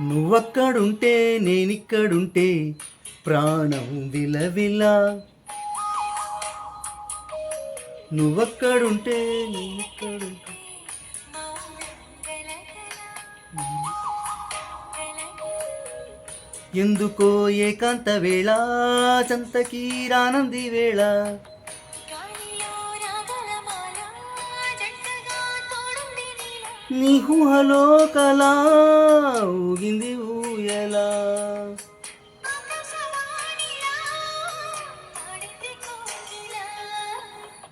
నువ్వక్కడుంటే నేనిక్కడుంటే ప్రాణం విలవిలా. నువ్వక్కడుంటే నేనిక్కడుంటే. ఎందుకో ఏకాంత వేళ చంతకీరానంది వేళ. నీ ఊహలో కలా ఊగింది ఊయలా.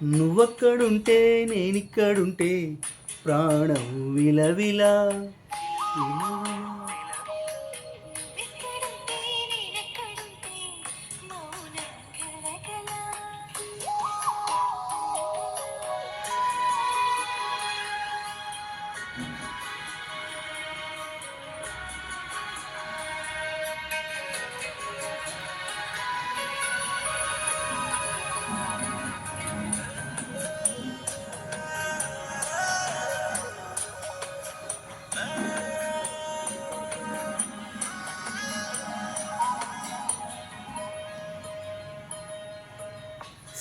నువ్వక్కడుంటే నేనిక్కడుంటే ప్రాణం విలవిలా.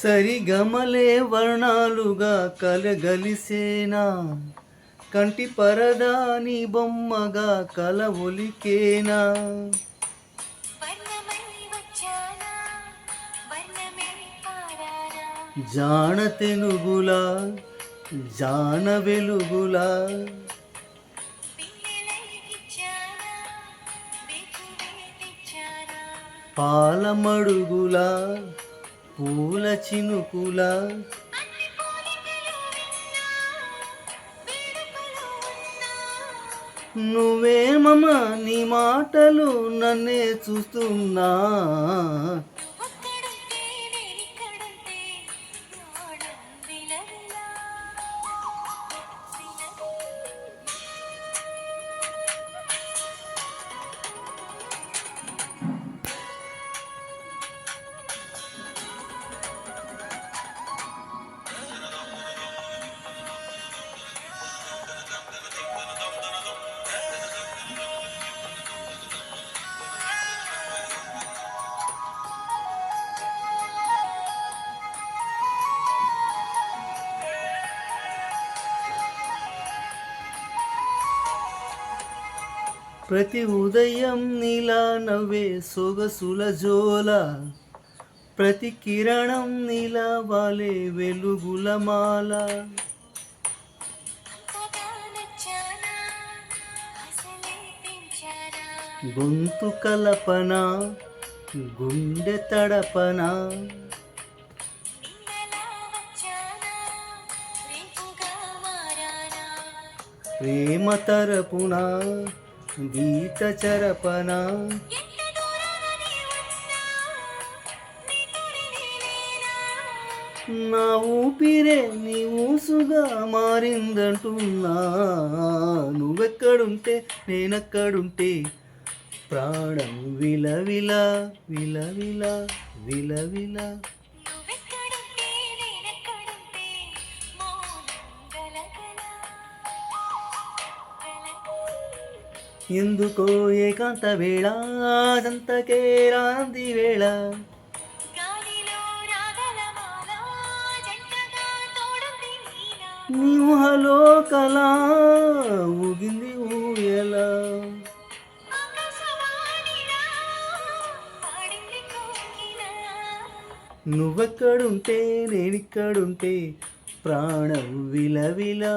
సరిగమలే వర్ణాలుగా కలగలిసేనా? కంటి పరదాని బొమ్మగా కల ఒలికేనా? జాన తెనుగులా జాన వెలుగులా. పాలమడుగులా పూల చినుకులా నువ్వేమమ్మా నీ మాటలు నన్నే చూస్తున్నా. ప్రతి ఉదయం నీలా నవ్వే సొగసుల జోల. ప్రతి కిరణం నీలా వాలే వెలుగుల మాల. గొంతు కలపన గుండె తడపన. ప్రేమ తరపునా గీత చరపన? నా ఊపిరే నీ ఊసుగా మారిందంటున్నా. నువ్వెక్కడుంటే నేనెక్కడుంటే? ప్రాణం విలవిలా విలవిలా విలవిలా. ఎందుకో ఏకాంత వేళ అదంతకే రాంది వేళ. నీ ఊహలో కళ ఊగింది ఊయలా. నువ్వెక్కడుంటే నేనిక్కడుంటే ప్రాణం విలవిలా.